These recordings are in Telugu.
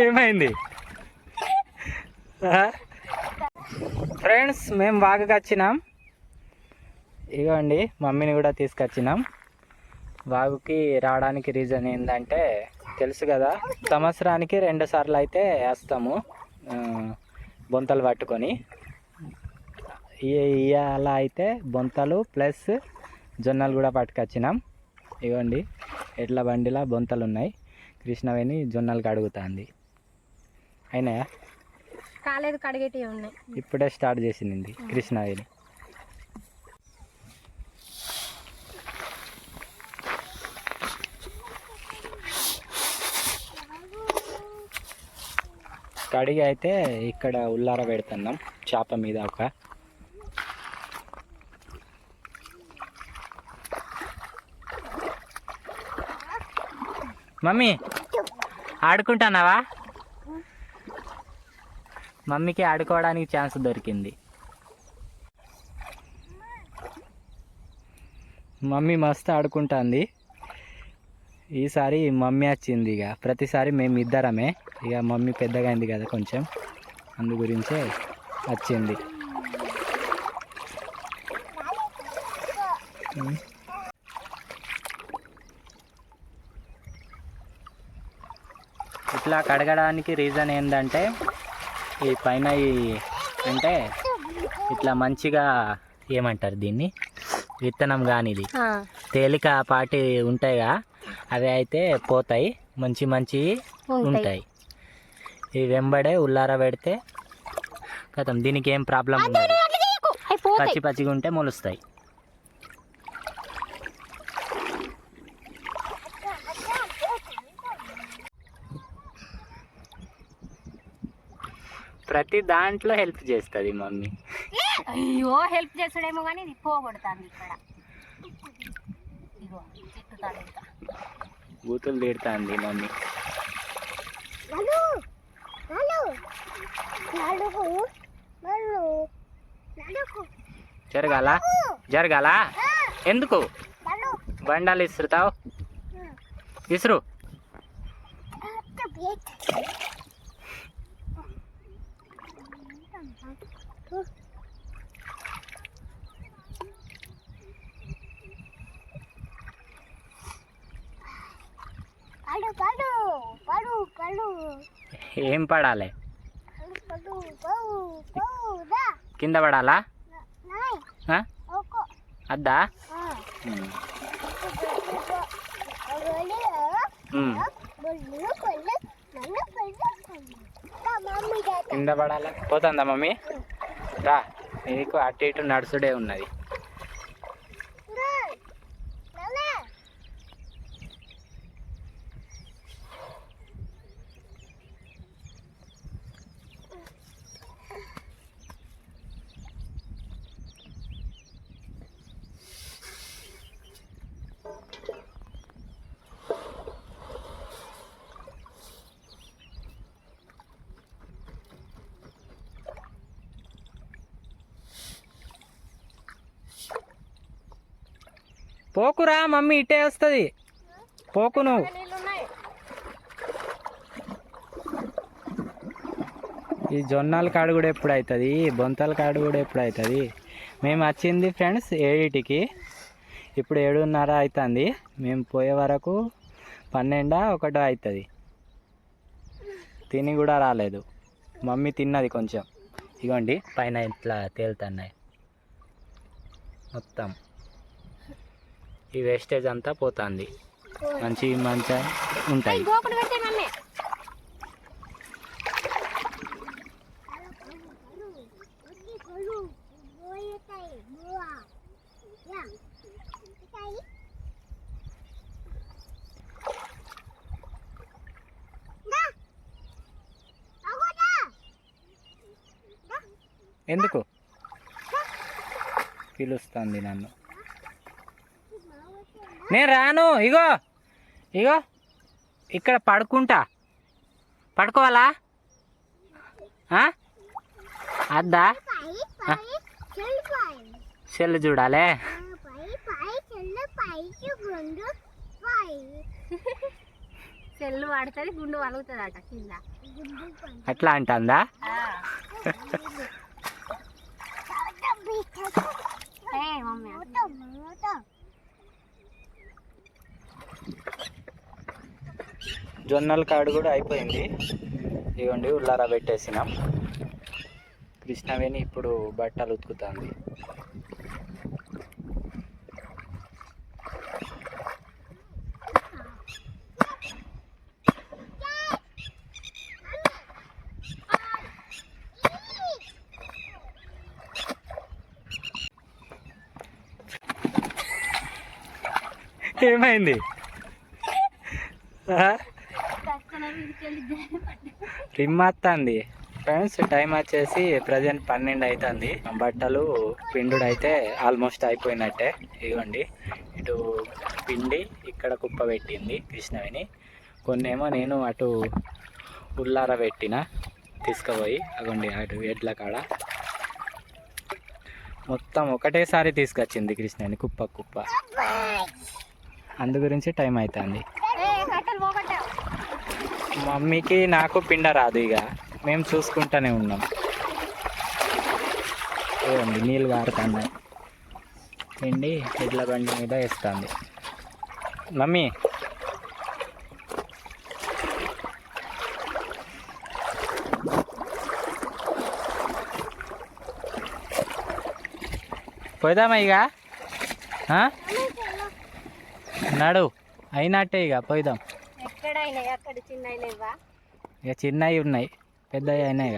ఏమైంది? ఫ్రెండ్స్ మేము వాగుకి వచ్చినాం ఇగోండి మమ్మీని కూడా తీసుకొచ్చినాం. వాగుకి రావడానికి రీజన్ ఏంటంటే తెలుసు కదా సంవత్సరానికి రెండు సార్లు అయితే వేస్తాము బొంతలు పట్టుకొని. ఇవాళ అయితే బొంతలు ప్లస్ జొన్నలు కూడా పట్టుకొచ్చినాం. ఇవ్వండి ఎడ్ల బండిలా బొంతలు ఉన్నాయి కృష్ణవేణి జొన్నలు కడుగుతుంది అయినాయా? కాలేదు కడిగేటివి ఉన్నాయి. ఇప్పుడే స్టార్ట్ చేసింది కృష్ణవేణి కడిగి అయితే ఇక్కడ ఉల్లార పెడుతున్నాం చేప మీద ఒక. మమ్మీ ఆడుకుంటున్నావా? మమ్మీకి ఆడుకోవడానికి ఛాన్స్ దొరికింది. మమ్మీ మస్తు ఆడుకుంటుంది. ఈసారి మమ్మీ వచ్చింది ఇక. ప్రతిసారి మేము ఇద్దరమే. ఇక మమ్మీ పెద్దగా అయింది కదా కొంచెం. అందు గురించే వచ్చింది. ఇట్లా కడగడానికి రీజన్ ఏంటంటే ఈ పైన ఈ అంటే ఇట్లా మంచిగా ఏమంటారు దీన్ని? విత్తనం కానీ ఇది తేలిక పాటి ఉంటాయిగా అవి అయితే పోతాయి మంచి మంచి ఉంటాయి. ఇవి వెంబడే ఉల్లార పెడితే కథం దీనికి ఏం ప్రాబ్లం ఉండదు. పచ్చి పచ్చిగా ఉంటే మొలుస్తాయి. ప్రతి దాంట్లో హెల్ప్ చేస్తుంది మమ్మీ. అయ్యో హెల్ప్ చేసాడేమో కానీ ఇది పోగొడుతుంది ఇక్కడ. బూతులు తిడుతుంది మమ్మీ. జరగాల? జరగాల? ఎందుకు? బండాలు ఇసురుతావు? ఇసురు పడు పడు పడు పడు ఏం పడాలి పడు పడు పడు కింద పడాలా నాయ్ ఆ? ఓకో అద్దా కింద పడాలి? పోతుందా మమ్మీ? రా నీకు అటు ఇటు నడుచుడే ఉన్నది నాన్న పోకురా మమ్మీ ఇటే వస్తుంది. పోకు నువ్వు. ఈ జొన్నల కాడు కూడా ఎప్పుడు అవుతుంది బొంతల కాడు కూడా ఎప్పుడు అవుతుంది మేము వచ్చింది ఫ్రెండ్స్ ఏడింటికి. ఇప్పుడు ఏడున్నర అవుతుంది మేము పోయే వరకు పన్నెండా ఒకటో అవుతుంది తిని కూడా రాలేదు. మమ్మీ తిన్నది కొంచెం. ఇగోండి పైన ఇట్లా తేలుతున్నాయి. మొత్తం. ఈ వేస్టేజ్ అంతా పోతుంది. మంచి మంచిగా ఉంటాయి. ఎందుకు? పిలుస్తుంది నన్ను. నేను రాను. ఇగో. ఇగో. ఇక్కడ పడుకుంటా. పడుకోవాలా? అద్దా? సెల్ చూడాలే. సెల్లు పడుతుంది గుండు వలుగుతుంది అట కింద. అట్లా అంటుందా? మమ్మీ జొన్నల కాడు కూడా అయిపోయింది. ఇవ్వండి ఉల్లారా పెట్టేసినాం. కృష్ణవేణి ఇప్పుడు బట్టలు ఉతుకుతుంది. ఏమైంది? రిమ్ వస్తుంది ఫ్రెండ్స్ టైం వచ్చేసి ప్రజెంట్ పన్నెండు అవుతుంది బట్టలు పిండుడు అయితే ఆల్మోస్ట్ అయిపోయినట్టే. ఇదిగోండి ఇటు పిండి ఇక్కడ కుప్ప పెట్టింది కృష్ణవేణి. కొన్నేమో నేను అటు ఉల్లార పెట్టిన తీసుకుపోయి అగోండి అటు ఎడ్ల కాడ. మొత్తం ఒకటేసారి తీసుకొచ్చింది కృష్ణవేణి కుప్ప కుప్ప. అందు గురించి టైం అవుతుంది మమ్మీకి నాకు పిండ రాదు ఇక. మేము చూసుకుంటూనే ఉన్నాం. ఏమండి నీళ్ళు కారుతున్నాయి పిండి ఎడ్ల బండి మీద వేస్తుంది. మమ్మీ. పోదామా ఇక? నడు అయినట్టే ఇక పోయిదాం ఎక్కడైనా అక్కడ చిన్న లేవా ఇక చిన్నవి ఉన్నాయి పెద్దవి అయినాయి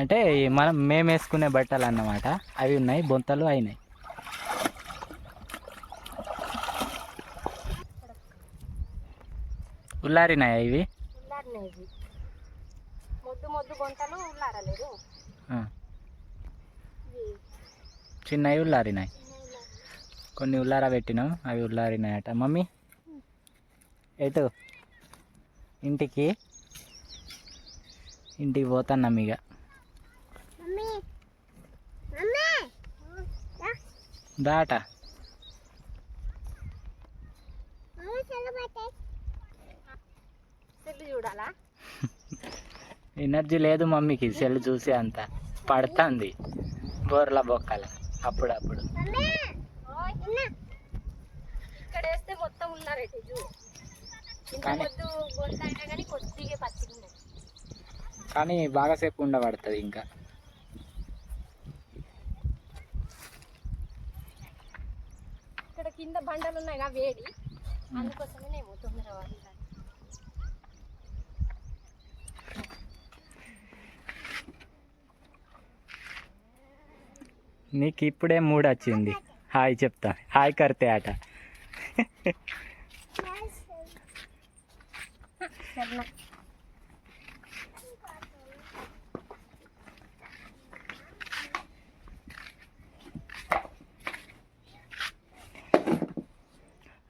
అంటే మనం మేము వేసుకునే బట్టలు అన్నమాట అవి ఉన్నాయి బొంతలు అయినాయి. ఉల్లారినాయా ఇవి? మొద్దు మొద్దు ఉల్లారలేదు. చిన్నవి ఉల్లారినాయి. కొన్ని ఉల్లార పెట్టినాం అవి ఉల్లారినాయట. మమ్మీ ఎటు? ఇంటికి. ఇంటికి పోతున్నాం ఇక దాట. ఎనర్జీ లేదు మమ్మీకి సెల్ చూసి అంత. పడుతుంది. బోర్ల బొక్కల. అప్పుడప్పుడు. ఇక్కడ వేస్తే మొత్తం కానీ- కానీ బాగాసేపు ఉండబడుతుంది ఇంకా. ఇక్కడ కింద బండలు ఉన్నాయిగా వేడి అందుకోసమే నేను తొందర. నీకు ఇప్పుడే మూడ్ వచ్చింది హాయ్ చెప్తా. హాయ్ కర్తే ఆట. సరేనా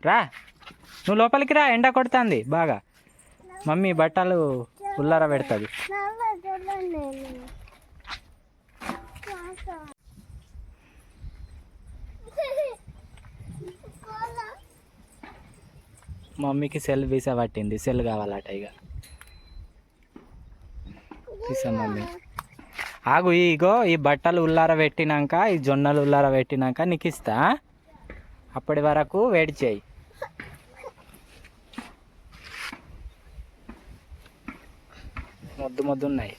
రా. నువ్వు లోపలికి రా ఎండ కొడుతుంది బాగా. మమ్మీ బట్టలు ఉల్లార పెడుతుంది. మమ్మీకి సెల్ వీసా పట్టింది. సెల్ కావాలట ఇక మమ్మీ. ఆగు ఇగో ఈ బట్టలు ఉల్లార పెట్టినాక ఈ జొన్నలు ఉల్లార పెట్టినాక నీకు ఇస్తా. అప్పటి వరకు వేడి చేయి. మొద్దు మొద్దు ఉన్నాయి.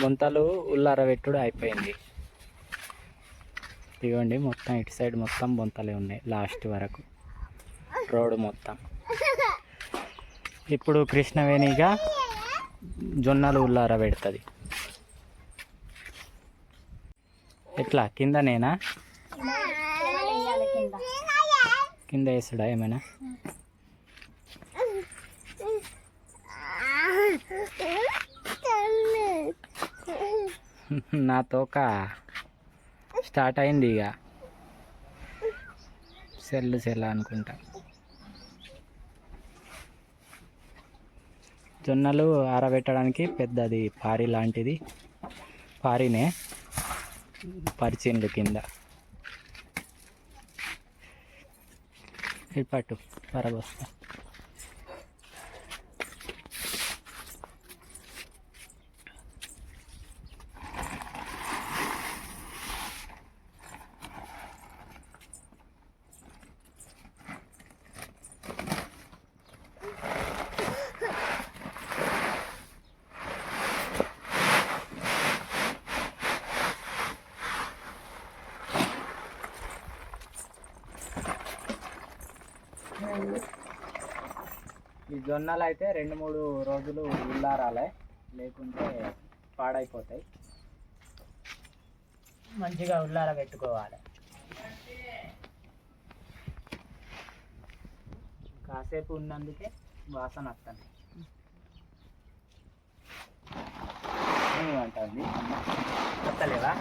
ముంతలు ఉల్లార పెట్టుడు అయిపోయింది. ఇదిగోండి మొత్తం ఇటు సైడ్ మొత్తం బొంతలే ఉన్నాయి లాస్ట్ వరకు. రోడ్డు మొత్తం. ఇప్పుడు కృష్ణవేణిగా జొన్నలు ఉల్లార పెడుతుంది. ఎట్లా? కిందనేనా? వేయాలి కింద. కింద వేసాడా ఏమైనా? నా తోక స్టార్ట్ అయింది ఇక. సెల్ సెల్ అనుకుంటా. జొన్నలు ఆరబెట్టడానికి పెద్దది పారి లాంటిది. పారినే పరిచిండు కింద. ఇది పట్టు పరబోస్తా ఈ జొన్నలు అయితే రెండు మూడు రోజులు ఉల్లారాలే లేకుంటే పాడైపోతాయి. మంచిగా ఉల్లార పెట్టుకోవాలి. కాసేపు ఉన్నందుకే వాసన వస్తుంది. ఏమంటుంది వస్తలేవా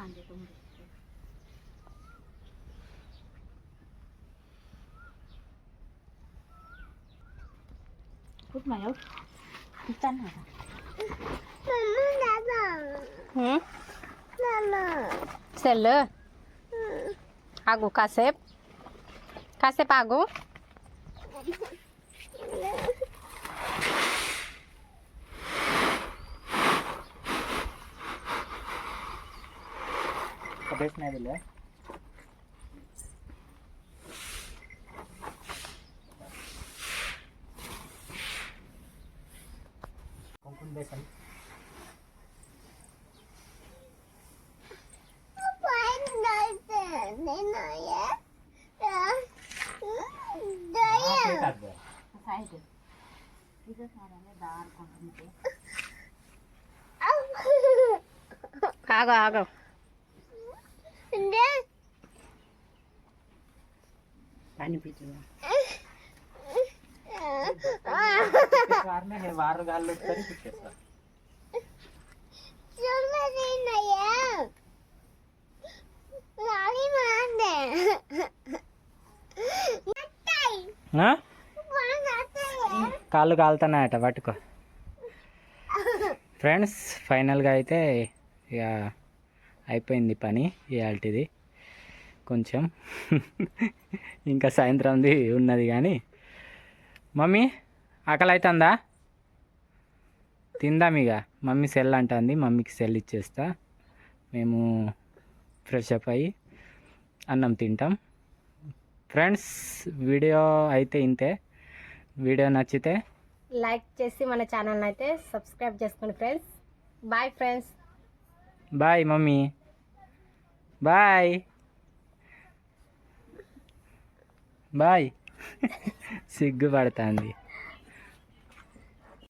ఇస్తాను అండి తొమ్మిది కుట్ మాయో ఇస్తాను సెల్ ఆగు కాసేపు కాసేపు ఆగు కట్టేసినదిలే కుంకుమ దేశం సైడ్ ఇది cabeça na ilha. Água, água. వారు గాల్లో కాళ్ళు కాలుతున్నాయట పట్టుకో. ఫ్రెండ్స్ ఫైనల్గా అయితే ఇక అయిపోయింది పని ఇవాళది కొంచెం ఇంకా సాయంత్రంది ఉన్నది కానీ మమ్మీ ఆకలి అవుతుందా తిందాం ఇక మమ్మీ సెల్ అంటుంది మమ్మీకి సెల్ ఇచ్చేస్తా. మేము ఫ్రెష్ అప్ అయ్యి అన్నం తింటాం. ఫ్రెండ్స్ వీడియో అయితే ఇంతే. వీడియో నచ్చితే లైక్ చేసి మన ఛానల్ అయితే సబ్స్క్రైబ్ చేసుకోండి friends. Bye friends. Bye mummy. Bye. Bye. సిగ్గుపడుతుంది.